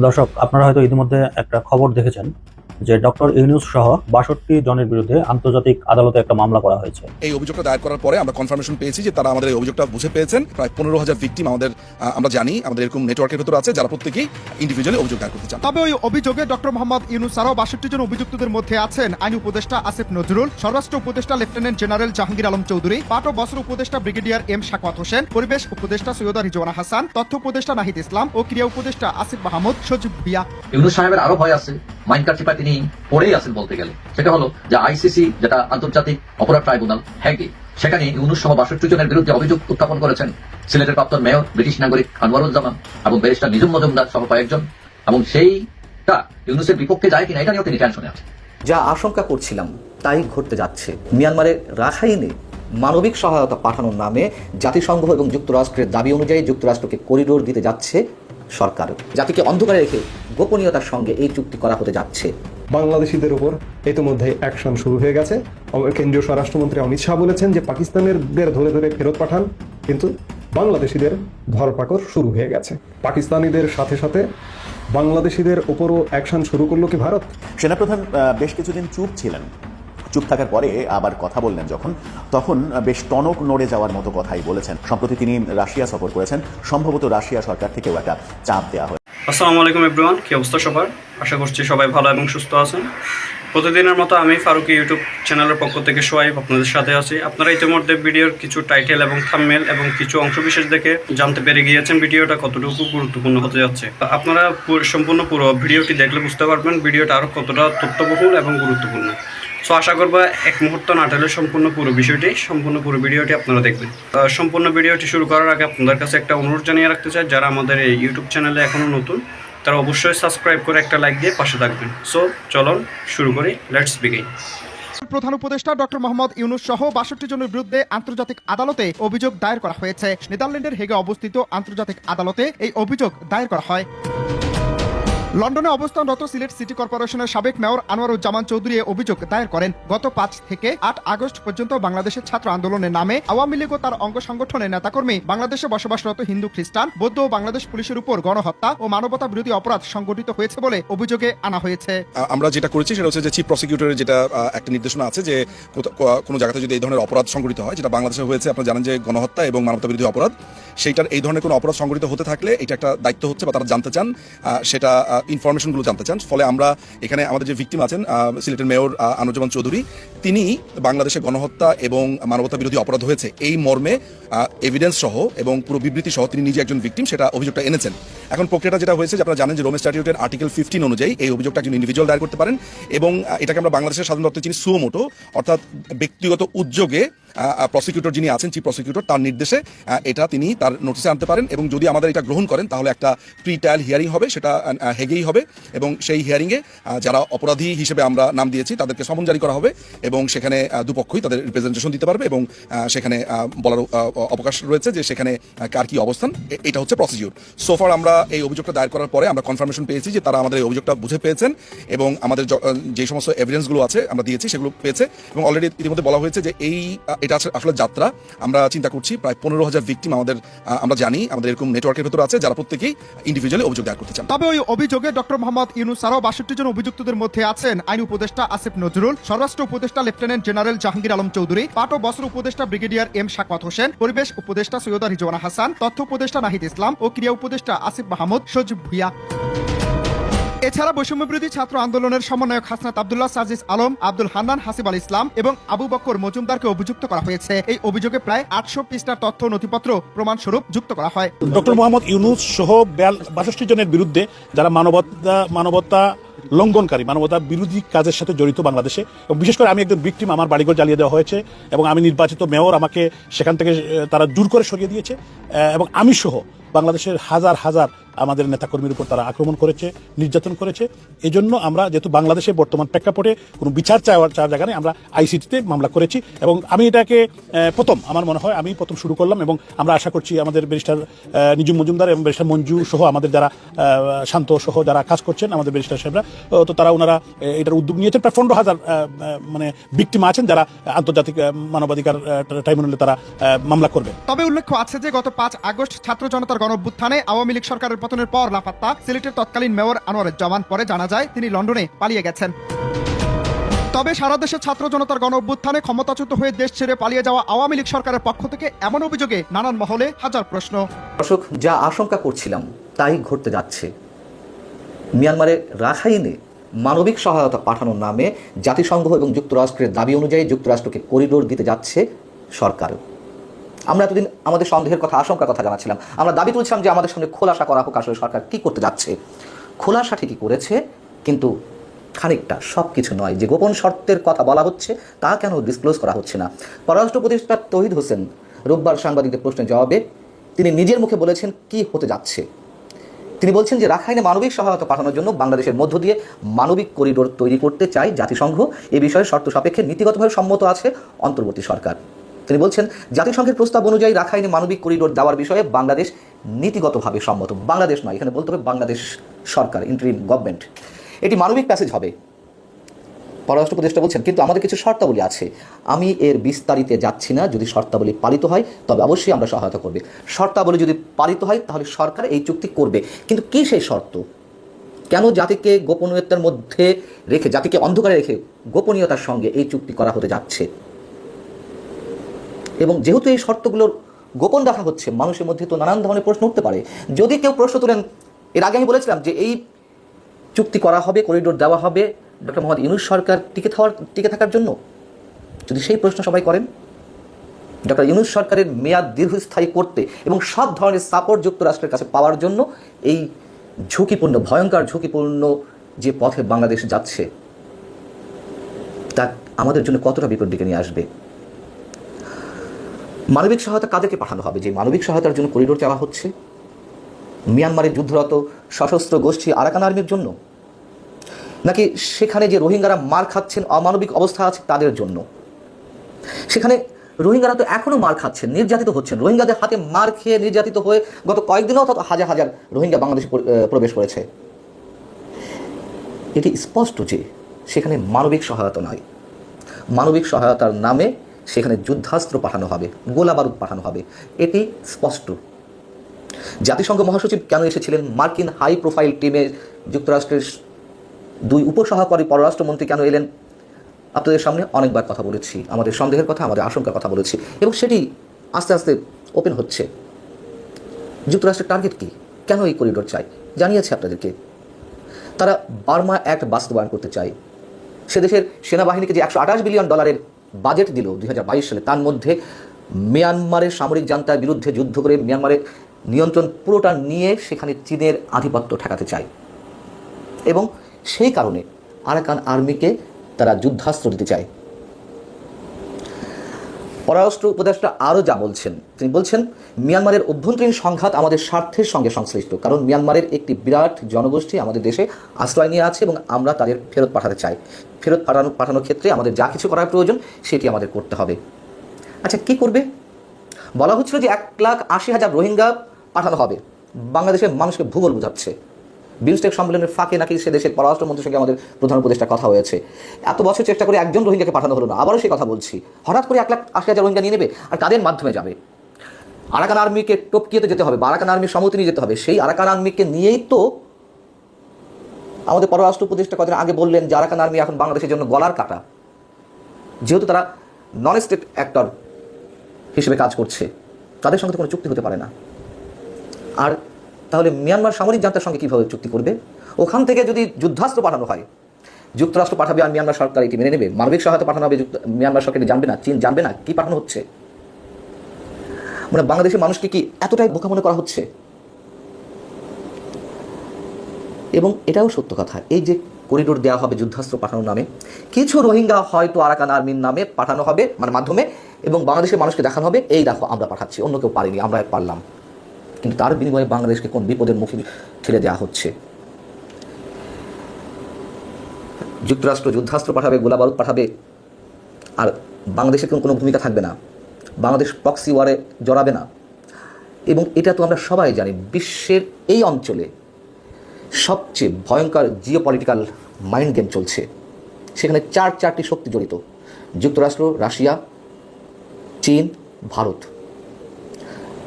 দর্শক আপনারা হয়তো ইতিমধ্যে একটা খবর দেখেছেন। যে ডক্টর ইউনুস সহ বাষট্টি জনের বিরুদ্ধে আন্তর্জাতিক আদালতে একটা মামলা করা হয়েছে। এই অভিযোগটা দায়ের করার পরে আমরা কনফার্মেশন পেয়েছি যে তারা আমাদের এই অভিযোগটা বুঝে পেয়েছেন। প্রায় পনেরো হাজার ভিকটিম আমাদের আমরা জানি আমাদের এরকম নেটওয়ার্কের ভেতর আছে যারা প্রত্যেকেই ইন্ডিভিজুয়ালি অভিযোগ দায়ের করতে চান। তবে ওই অভিযোগে ডক্টর মোহাম্মদ ইউনুস ছাড়াও বাষট্টি জন অভিযুক্তদের মধ্যে আছেন। আইন উপদেষ্টা আসিফ নজরুল স্বরাষ্ট্র উপদেষ্টা লেফটেন্যান্ট জেনারেল জাহাঙ্গীর আলম চৌধুরী পাট ও বস্ত্র উপদেষ্টা ব্রিগেডিয়ার এম শাকওয়াত হোসেন পরিবেশ উপদেষ্টা সৈয়দা রিজওয়ানা হাসান তথ্য উপদেষ্টা নাহিদ ইসলাম ও ক্রিয়া উপদেষ্টা আসিফ মাহমুদ সজীব ভুইয়া ইউনুস সাহেবের আরও ভয় আছে। মাইন্ড কার্ড তিনি পড়েই আছেন বলতে গেলে। সেটা হলো যে আইসিসি যেটা আন্তর্জাতিক অপরাধ ট্রাইব্যুনাল, হ্যাগে। সেখানে সহ বাষট্টি জনের বিরুদ্ধে অভিযোগ উত্থাপন করেছেন সিলেটের প্রাক্তন মেয়র, ব্রিটিশ নাগরিক আনোয়ারুজ্জামান এবং ব্যারিস্টার নিজুম মজুমদার সহ কয়েকজন। এবং সেইটা ইউনুসের বিপক্ষে যায় কিনা এটা নিয়েও তিনি টেনশনে আছেন। যা আশঙ্কা করছিলাম, তাই ঘটতে যাচ্ছে। মিয়ানমারের রাখাইনে মানবিক সহায়তা পাঠানোর নামে জাতিসংঘ এবং যুক্তরাষ্ট্রের দাবি অনুযায়ী যুক্তরাষ্ট্রকে করিডোর দিতে যাচ্ছে সরকার। জাতিকে অন্ধকারে রেখে গোপনীয়তার সঙ্গে এই চুক্তি করা হতে যাচ্ছে। বাংলাদেশিদের উপর ইতিমধ্যে অ্যাকশন শুরু হয়ে গেছে। কেন্দ্রীয় স্বরাষ্ট্রমন্ত্রী অমিত শাহ বলেছেন যে পাকিস্তানের ধরে ধরে ফেরত পাঠান কিন্তু বাংলাদেশিদের ধরপাকড় শুরু হয়ে গেছে। পাকিস্তানিদের সাথে সাথে বাংলাদেশিদের উপরও অ্যাকশন শুরু করল কি ভারত? সেনাপ্রধান বেশ কিছুদিন চুপ ছিলেন। চুপ থাকার পরে আবার কথা বললেন যখন, তখন বেশ টনক নড়ে যাওয়ার মতো কথাই বলেছেন। সম্প্রতি তিনি রাশিয়া সফর করেছেন। সম্ভবত রাশিয়া সরকার থেকেও একটা চাপ দেওয়া হয় আসসালামু আলাইকুম এভরিওয়ান কি অবস্থা সবার? আশা করছি সবাই ভালো এবং সুস্থ আছেন। প্রতিদিনের মতো আমি ফারুকি ইউটিউব চ্যানেলের পক্ষ থেকে সোয়াইব আপনাদের সাথে আছি। আপনারা ইতিমধ্যে ভিডিওর কিছু টাইটেল এবং থামমেল এবং কিছু অংশবিশেষ দেখে জানতে পেরে গিয়েছেন ভিডিওটা কতটুকু গুরুত্বপূর্ণ হতে যাচ্ছে। আপনারা সম্পূর্ণ পুরো ভিডিওটি দেখলে বুঝতে পারবেন ভিডিওটা আরও কতটা তথ্যবহুল এবং গুরুত্বপূর্ণ। সো আশা করব এক মুহূর্ত না টালে সম্পূর্ণ পুরো বিষয়টি, সম্পূর্ণ পুরো ভিডিওটি আপনারা দেখবেন। সম্পূর্ণ ভিডিওটি শুরু করার আগে আপনাদের কাছে একটা অনুরোধ জানিয়ে রাখতে চাই, যারা আমাদের এই ইউটিউব চ্যানেলে এখনও নতুন, তারা অবশ্যই সাবস্ক্রাইব করে একটা লাইক দিয়ে পাশে থাকবেন। সো চলুন শুরু করি লেটস বিগিন প্রধান উপদেষ্টা ডক্টর মোহাম্মদ ইউনুস সহ বাষট্টি জনের বিরুদ্ধে আন্তর্জাতিক আদালতে অভিযোগ দায়ের করা হয়েছে। নেদারল্যান্ডের হেগে অবস্থিত আন্তর্জাতিক আদালতে এই অভিযোগ দায়ের করা হয়। লন্ডনে অবস্থানরত সিলেট সিটি কর্পোরেশনের সাবেক মেয়র আনোয়ারুজ্জামান চৌধুরী অভিযোগ দায়ের করেন। গত পাঁচ থেকে আট আগস্ট পর্যন্ত বাংলাদেশের ছাত্র আন্দোলনের নামে আওয়ামী লীগ ও তার অঙ্গ সংগঠনের নেতাকর্মী বাংলাদেশে বসবাসরত হিন্দু খ্রিস্টান, বৌদ্ধ ও বাংলাদেশ পুলিশের উপর গণহত্যা ও মানবতা বিরোধী অপরাধ সংগঠিত হয়েছে বলে অভিযোগে আনা হয়েছে। আমরা যেটা করেছি সেটা হচ্ছে যে চিফ প্রসিকিউটরের যেটা একটা নির্দেশনা আছে যে কোনো জায়গাতে যদি এই ধরনের অপরাধ সংঘটিত হয়, যেটা বাংলাদেশে হয়েছে, আপনারা জানেন যে গণহত্যা এবং মানবতা বিরোধী অপরাধ, সেইটার এই ধরনের কোনো অপরাধ সংঘটিত হতে থাকলে এটা একটা দায়িত্ব হচ্ছে বা তারা জানতে চান সেটা ইনফরমেশনগুলো জানতে চান, ফলে আমরা এখানে আমাদের যে ভিকটিম আছেন সিলেটের মেয়র আনুজ্জামান চৌধুরী, তিনি বাংলাদেশে গণহত্যা এবং মানবতা বিরোধী অপরাধ হয়েছে। এই মর্মে এভিডেন্স সহ এবং পুরো বিবৃতি সহ তিনি নিজে একজন ভিকটিম সেটা অভিযোগটা এনেছেন। এখন প্রক্রিয়াটা যেটা হয়েছে যে আপনারা জানেন যে রোমে স্ট্যাটিউটের আর্টিকেল ফিফটিন অনুযায়ী এই অভিযোগটা একজন ইন্ডিভিজুয়াল দায়ের করতে পারেন এবং এটাকে আমরা বাংলাদেশের সাধারণ দপ্তরে চিনি সুমোটো অর্থাৎ ব্যক্তিগত উদ্যোগে প্রসিকিউটর যিনি আছেন চিফ প্রসিকিউটর তার নির্দেশে এটা তিনি তার নোটিশে আনতে পারেন এবং যদি আমাদের এটা গ্রহণ করেন, তাহলে একটা প্রি ট্রায়াল হিয়ারিং হবে, সেটা হেগেই হবে এবং সেই হিয়ারিংয়ে যারা অপরাধী হিসেবে আমরা নাম দিয়েছি, তাদেরকে সমন জারি করা হবে এবং সেখানে দুপক্ষই তাদের রিপ্রেজেন্টেশন দিতে পারবে এবং সেখানে বলার অবকাশ রয়েছে যে সেখানে কার কি অবস্থান এটা হচ্ছে প্রসিডিউর সোফার আমরা এই অভিযোগটা দায়ের করার পরে আমরা কনফার্মেশন পেয়েছি যে তারা আমাদের এই অভিযোগটা বুঝে পেয়েছেন এবং আমাদের যে সমস্ত এভিডেন্সগুলো আছে আমরা দিয়েছি, সেগুলো পেয়েছে এবং অলরেডি ইতিমধ্যে বলা হয়েছে যে এই এটা আসলে যাত্রা। আমরা চিন্তা করছি প্রায় পনেরো হাজার ভিকটিম আমাদের আমরা জানি আমাদের এরকম নেটওয়ার্কের ভেতর আছে যারা প্রত্যেকেই ইন্ডিভিজুয়ালি অভিযোগ দায়ের করতে চান। তবে ওই অভিযোগে ডক্টর মোহাম্মদ ইউনুস ছাড়াও বাষট্টি জন অভিযুক্তদের মধ্যে আছেন। আইন উপদেষ্টা আসিফ নজরুল, স্বরাষ্ট্র উপদেষ্টা লেফটেন্যান্ট জেনারেল জাহাঙ্গীর আলম চৌধুরী, পাট ও বস্ত্র উপদেষ্টা ব্রিগেডিয়ার এম শাকওয়াত হোসেন, পরিবেশ উপদেষ্টা সৈয়দা রিজওয়ানা হাসান, তথ্য উপদেষ্টা নাহিদ ইসলাম ও ক্রিয়া উপদেষ্টা আসিফ মাহমুদ সজীব ভুইয়া এছাড়া বৈষম্য বিরোধী ছাত্র আন্দোলনের সমন্বয়ক হাসনাত আব্দুল্লাহ সাজিস আলম, আব্দুল হান্নান হাসিব আল ইসলাম এবং আবু বক্কর মজুমদারকে অভিযুক্ত করা হয়েছে। এই অভিযোগে প্রায় আটশো পৃষ্ঠার তথ্য নথিপত্র প্রমাণস্বরূপ যুক্ত করা হয়। ডক্টর মোহাম্মদ ইউনুস সহ বাষট্টি জনের বিরুদ্ধে যারা মানবতা মানবতা লঙ্ঘনকারী, মানবতা বিরোধী কাজের সাথে জড়িত বাংলাদেশে, এবং বিশেষ করে আমি একজন বিক্টিম আমার বাড়িঘর জ্বালিয়ে দেওয়া হয়েছে, এবং আমি নির্বাচিত মেয়র, আমাকে সেখান থেকে তারা জোর করে সরিয়ে দিয়েছে এবং আমি সহ বাংলাদেশের হাজার হাজার আমাদের নেতাকর্মীর উপর তারা আক্রমণ করেছে, নির্যাতন করেছে। এজন্য আমরা যেহেতু বাংলাদেশে বর্তমান প্রেক্ষাপটে কোনো বিচার চাওয়ার চাওয়ার জায়গা নেই, আমরা আইসিটিতে মামলা করেছি এবং আমি এটাকে প্রথম আমার মনে হয় আমি প্রথম শুরু করলাম এবং আমরা আশা করছি আমাদের ব্যারিস্টার নিজুম মজুমদার এবং ব্যারিস্টার মঞ্জু সহ আমাদের যারা শান্ত সহ যারা কাজ করছেন, আমাদের ব্যারিস্টার সাহেবরা তো তারা ওনারা এটার উদ্যোগ নিয়েছেন। প্রায় পনেরো হাজার মানে বিক্টিম আছেন যারা আন্তর্জাতিক মানবাধিকার ট্রাইব্যুনালে তারা মামলা করবে। তবে উল্লেখ্য আছে যে গত পাঁচ আগস্ট ছাত্র জনতার গণঅভ্যুত্থানে আওয়ামী লীগ সরকারের পতনের পর লাপাত্তা সিলেটের তৎকালীন মেয়র আনোয়ারুজ্জামান পরে জানা যায় তিনি লন্ডনে পালিয়ে গেছেন। তবে সারা দেশে ছাত্র জনতার গণ অভ্যুত্থানে ক্ষমতাচ্যুত হয়ে দেশ ছেড়ে পালিয়ে যাওয়া আওয়ামী লীগ সরকারের পক্ষ থেকে এমন অভিযোগে নানান মহলে হাজার প্রশ্ন। দর্শক, যা আশঙ্কা করছিলাম, তাই ঘটতে যাচ্ছে। মিয়ানমারের রাখাইনে মানবিক সহায়তা পাঠানোর নামে জাতিসংঘ এবং যুক্তরাষ্ট্রের দাবি অনুযায়ী যুক্তরাষ্ট্রকে করিডোর দিতে যাচ্ছে সরকার। আমরা এতদিন আমাদের সন্দেহের কথা, আশঙ্কার কথা জানাচ্ছিলাম। আমরা দাবি তুলছিলাম যে আমাদের সামনে খোলাসা করা হোক আসলে সরকার কি করতে যাচ্ছে। খোলাসা ঠিকই করেছে, কিন্তু খানিকটা সব কিছু নয়। যে গোপন শর্তের কথা বলা হচ্ছে, তা কেন ডিসক্লোজ করা হচ্ছে না? পররাষ্ট্র উপদেষ্টা তহিদ হোসেন রোববার সাংবাদিকদের প্রশ্নের জবাবে তিনি নিজের মুখে বলেছেন কি হতে যাচ্ছে। তিনি বলছেন যে রাখাইনে মানবিক সহায়তা পাঠানোর জন্য বাংলাদেশের মধ্য দিয়ে মানবিক করিডোর তৈরি করতে চায় জাতিসংঘ। এ বিষয়ে শর্ত সাপেক্ষে নীতিগতভাবে সম্মত আছে অন্তর্বর্তী সরকার। তিনি বলছেন, জাতিসংঘের প্রস্তাব অনুযায়ী রাখাইনে মানবিক করিডোর দেওয়ার বিষয়ে বাংলাদেশ নীতিগতভাবে সম্মত। বাংলাদেশ নয়, এখানে বলতে হবে বাংলাদেশ সরকার ইন্টারিম গভর্নমেন্ট এটি মানবিক প্যাসেজ হবে। পররাষ্ট্র উপদেষ্টা বলছেন, কিন্তু আমাদের কিছু শর্তাবলী আছে। আমি এর বিস্তারিতে যাচ্ছি না। যদি শর্তাবলী পালিত হয়, তবে অবশ্যই আমরা সহায়তা করবে। শর্তাবলী যদি পালিত হয়, তাহলে সরকার এই চুক্তি করবে। কিন্তু কী সেই শর্ত? কেন জাতিকে গোপনীয়তার মধ্যে রেখে, জাতিকে অন্ধকারে রেখে গোপনীয়তার সঙ্গে এই চুক্তি করা হতে যাচ্ছে? এবং যেহেতু এই শর্তগুলোর গোপন রাখা হচ্ছে, মানুষের মধ্যে তো নানান ধরনের প্রশ্ন উঠতে পারে। যদি কেউ প্রশ্ন তোলেন, এর আগে আমি বলেছিলাম যে এই চুক্তি করা হবে করিডোর দেওয়া হবে, ডক্টর মোহাম্মদ ইউনুস সরকার টিকে থাকার টিকে থাকার জন্য? যদি সেই প্রশ্ন সবাই করেন, ডক্টর ইউনুস সরকারের মেয়াদ দীর্ঘস্থায়ী করতে এবং সব ধরনের সাপোর্ট যুক্তরাষ্ট্রের কাছে পাওয়ার জন্য এই ঝুঁকিপূর্ণ, ভয়ঙ্কর ঝুঁকিপূর্ণ যে পথে বাংলাদেশ যাচ্ছে, তা আমাদের জন্য কতটা বিপদ ডেকে নিয়ে আসবে? মানবিক সহায়তা কাদেরকে পাঠানো হবে? যে মানবিক সহায়তার জন্য করিডোর চাওয়া হচ্ছে। মিয়ানমারের যুদ্ধরত সশস্ত্র গোষ্ঠী আরাকান আর্মির জন্য? নাকি সেখানে যে রোহিঙ্গারা মার খাচ্ছেন, অমানবিক অবস্থা আছে তাদের জন্য? সেখানে রোহিঙ্গারা তো এখনও মার খাচ্ছেন, নির্যাতিত হচ্ছেন। রোহিঙ্গাদের হাতে মার খেয়ে নির্যাতিত হয়ে গত কয়েকদিনেও তত হাজার হাজার রোহিঙ্গা বাংলাদেশে প্রবেশ করেছে। এটি স্পষ্ট যে সেখানে মানবিক সহায়তা নয়। মানবিক সহায়তার নামে সেখানে যুদ্ধাস্ত্র পাঠানো হবে, গোলা বারুদ পাঠানো হবে। এটি স্পষ্ট। জাতিসংঘ মহাসচিব কেন এসেছিলেন? মার্কিন হাই প্রোফাইল টিমে যুক্তরাষ্ট্রের দুই উপসহকারী পররাষ্ট্রমন্ত্রী কেন এলেন? আপনাদের সামনে অনেকবার কথা বলেছি। আমাদের সন্দেহের কথা, আমাদের আশঙ্কার কথা বলেছি। এবং সেটি আস্তে আস্তে ওপেন হচ্ছে। যুক্তরাষ্ট্রের টার্গেট কি? কেন এই করিডোর চাই? জানিয়েছে আপনাদেরকে। তারা বার্মা অ্যাক্ট বাস্তবায়ন করতে চায়। সে দেশের সেনাবাহিনীকে যে একশো আঠাশ বিলিয়ন ডলারের বাজেট দিল দুই হাজার বাইশ সালে। তার মধ্যে মিয়ানমারের সামরিক জান্তার বিরুদ্ধে যুদ্ধ করে মিয়ানমারের নিয়ন্ত্রণ পুরোটা নিয়ে সেখানে চীনের আধিপত্য ঠেকাতে চায়। এবং সেই কারণে আরাকান আর্মিকে তারা যুদ্ধাস্ত্র দিতে চায়। পররাষ্ট্র উপদেষ্টা আরও যা বলছেন। তিনি বলছেন, মিয়ানমারের অভ্যন্তরীণ সংঘাত আমাদের স্বার্থের সঙ্গে সংশ্লিষ্ট, কারণ মিয়ানমারের একটি বিরাট জনগোষ্ঠী আমাদের দেশে আশ্রয় নিয়ে আছে এবং আমরা তাদের ফেরত পাঠাতে চাই। ফেরত পাঠানো, পাঠানোর ক্ষেত্রে আমাদের যা কিছু করার প্রয়োজন, সেটি আমাদের করতে হবে। আচ্ছা কি করবে? বলা হচ্ছিল যে এক লাখ আশি হাজার রোহিঙ্গা পাঠানো হবে। বাংলাদেশের মানুষকে ভূগোল বোঝাচ্ছে। বিমস্টেক সম্মেলনের ফাঁকে নাকি সে দেশের পররাষ্ট্রমন্ত্রীর সঙ্গে আমাদের প্রধান উপদেষ্টা কথা হয়েছে। এত বছর চেষ্টা করে একজন রোহিঙ্গাকে পাঠানো হলো না, আবারও সেই কথা বলছি। হঠাৎ করে এক লাখ আশি হাজার রোহিঙ্গা নিয়ে নেবে আর তাদের মাধ্যমে যাবে? আরাকান আর্মিকে টপকিয়েতে যেতে হবে, আরাকান আর্মির সম্মতি নিয়ে যেতে হবে। সেই আরাকান আর্মিকে নিয়েই তো আমাদের পররাষ্ট্র উপদেষ্টা কদিন আগে বললেন যে আরাকান আর্মি এখন বাংলাদেশের জন্য গলার কাটা। যেহেতু তারা নন স্টেট অ্যাক্টর হিসেবে কাজ করছে, তাদের সঙ্গে তো কোনো চুক্তি হতে পারে না। আর তাহলে মিয়ানমার সামরিক জান্তার সঙ্গে কীভাবে চুক্তি করবে? ওখান থেকে যদি যুদ্ধাস্ত্র পাঠানো হয়, যুক্তরাষ্ট্র পাঠাবে আর মিয়ানমার সরকার এটি মেনে নেবে। মানবিক সহায়তা পাঠানো হবে মিয়ানমার সরকার জানবে না, চীন জানবে না, কি পাঠানো হচ্ছে? মানে বাংলাদেশের মানুষকে কি এতটাই বোকা মনে করা হচ্ছে? এবং এটাও সত্য কথা, এই যে করিডোর দেওয়া হবে যুদ্ধাস্ত্র পাঠানোর নামে, কিছু রোহিঙ্গা হয়তো আরাকান আর্মির নামে পাঠানো হবে মানে মাধ্যমে, এবং বাংলাদেশের মানুষকে দেখানো হবে, এই দেখো আমরা পাঠাচ্ছি, অন্য কেউ পারিনি, আমরা পারলাম। কিন্তু তার বিনিময়ে বাংলাদেশকে কোন বিপদের মুখে ঠেলে দেওয়া হচ্ছে? যুক্তরাষ্ট্র যুদ্ধাস্ত্র পাঠাবে গোলাবারুদ পাঠাবে, আর বাংলাদেশের কোনো কোনো ভূমিকা থাকবে না। বাংলাদেশ প্রক্সি ওয়ারে জড়াবে না। এবং এটা তো আমরা সবাই জানি, বিশ্বের এই অঞ্চলে সবচেয়ে ভয়ঙ্কর জিও পলিটিক্যাল মাইন্ড গেম চলছে। সেখানে চার চারটি শক্তি জড়িত, যুক্তরাষ্ট্র, রাশিয়া, চীন, ভারত।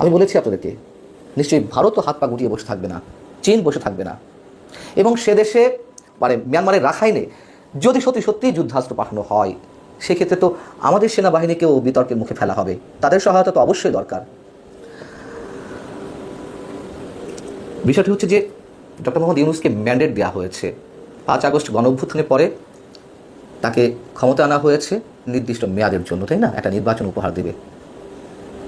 আমি বলেছি আপনাদেরকে নিশ্চয়ই ভারতও হাত পা গুটিয়ে বসে থাকবে না, চীন বসে থাকবে না। এবং সে দেশে মানে মিয়ানমারের রাখাইনে যদি সত্যি সত্যি যুদ্ধাস্ত্র পাঠানো হয়, সেক্ষেত্রে তো আমাদের সেনাবাহিনীকেও বিতর্কের মুখে ফেলা হবে। তাদের সহায়তা তো অবশ্যই দরকার। বিষয়টি হচ্ছে যে, ডক্টর মোহাম্মদ ইউনুসকে ম্যান্ডেট দেওয়া হয়েছে। পাঁচ আগস্ট গণ অভ্যুত্থানের পরে তাকে ক্ষমতা আনা হয়েছে নির্দিষ্ট মেয়াদের জন্য, তাই না? একটা নির্বাচন উপহার দেবে।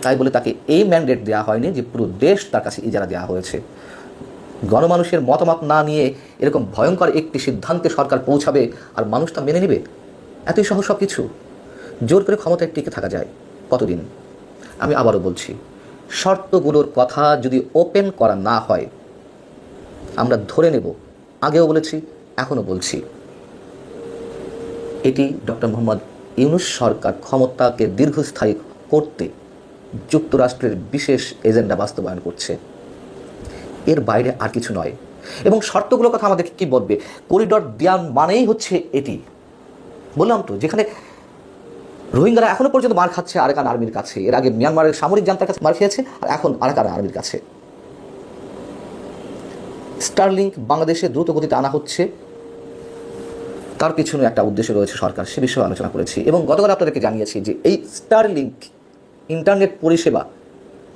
তাই বলে তাকে এই ম্যান্ডেট দেওয়া হয়নি যে পুরো দেশ তার কাছে ইজারা দেওয়া হয়েছে। গণমানুষের মতামত না নিয়ে এরকম ভয়ঙ্কর একটি সিদ্ধান্তে সরকার পৌঁছাবে আর মানুষ তা মেনে নেবে, এতই সহজ সব কিছু জোর করে ক্ষমতায় টিকে থাকা যায়। কতদিন? আমি আবারও বলছি, শর্তগুলোর কথা যদি ওপেন করা না হয়, আমরা ধরে নেব, আগেও বলেছি, এখনও বলছি। এটি ডক্টর মোহাম্মদ ইউনুস সরকার ক্ষমতাকে দীর্ঘস্থায়ী করতে যুক্তরাষ্ট্রের বিশেষ এজেন্ডা বাস্তবায়ন করছে। এর বাইরে আর কিছু নয়। এবং শর্তগুলোর কথা আমাদেরকে কি বলবে? করিডর দেওয়া মানেই হচ্ছে এটি। বললাম তো, যেখানে রোহিঙ্গারা এখনও পর্যন্ত মার খাচ্ছে আরাকান আর্মির কাছে। এর আগে মিয়ানমারের সামরিক জান্তার কাছে মার খেয়েছে, আর এখন আরাকান আর্মির কাছে। স্টারলিংক বাংলাদেশে দ্রুত গতিতে আনা হচ্ছে। তার পিছনে একটা উদ্দেশ্য রয়েছে সরকার, সে বিষয়ে আলোচনা করেছি। এবং গতকাল আপনাদেরকে জানিয়েছি যে এই স্টারলিংক ইন্টারনেট পরিষেবা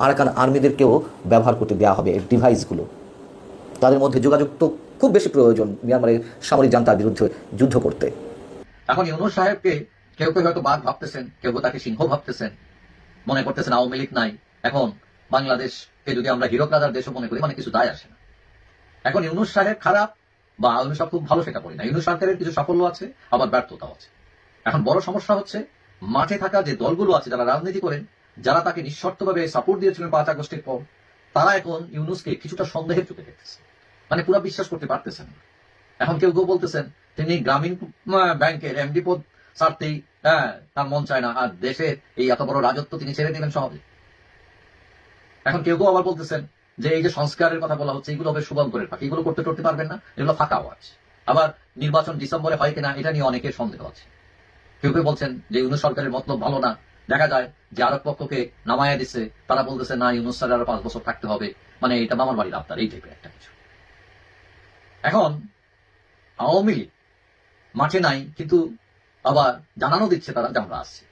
আরাকান আর্মিদেরকেও ব্যবহার করতে দেওয়া হবে ডিভাইসগুলো। তাদের মধ্যে যোগাযোগ তো খুব বেশি প্রয়োজন মিয়ানমারের সামরিক জান্তার বিরুদ্ধে যুদ্ধ করতে। এখন ইউনুস সাহেবকে কেউ কেউ হয়তো বাঘ ভাবতেছেন, কেউ কেউ তাকে সিংহ ভাবতেছেন, মনে করতেছেন আওয়ামী লীগ নাই। এখন বাংলাদেশকে যদি আমরা হিরক রাজার দেশও মনে করি মানে কিছু দায় আসে না। এখন ইউনুস সাহেব খারাপ বা ইউনুস সাহেব খুব ভালো সেটা বলি না। ইউনুস সরকারের কিছু সাফল্য আছে, আবার ব্যর্থতাও আছে। এখন বড় সমস্যা হচ্ছে, মাঠে থাকা যে দলগুলো আছে, যারা রাজনীতি করেন যারা তাকে নিঃশর্তভাবে সাপোর্ট দিয়েছিলেন পাঁচ আগস্টের পর, তারা এখন ইউনুসকে কিছুটা সন্দেহের চোখে দেখতেছে। মানে পুরো বিশ্বাস করতে পারতেছেন এখন কেউ কেউ বলতেছেন, তিনি গ্রামীণ ব্যাংকের এমডি পদ ছাড়তেই হ্যাঁ তার মন চায় না। আর দেশের এই এত বড় রাজত্ব তিনি ছেড়ে দিলেন সহজে। এখন কেউ কেউ আবার বলতেছেন যে, এই যে সংস্কারের কথা বলা হচ্ছে, এগুলো হবে শুভঙ্করের ফাঁকি এগুলো করতে করতে পারবেন না, এগুলো ফাঁকা আওয়াজ। আবার নির্বাচন ডিসেম্বরে হয় কিনা, এটা নিয়ে অনেকের সন্দেহ আছে। কেউ কেউ বলছেন যে, ইউনুস সরকারের মতলব ভালো না দেখা যায় যে আরব পক্ষকে নামায়া দিছে, তারা বলতেছে, না, ইউনুস স্যার আরও পাঁচ বছর থাকতে হবে। মানে এটা মামার বাড়ির আবদার, এই টাইপের একটা কিছু। এখন আওয়ামী মাঠে নাই, কিন্তু আবার জানানো দিচ্ছে তারা যে আমরা আসছি।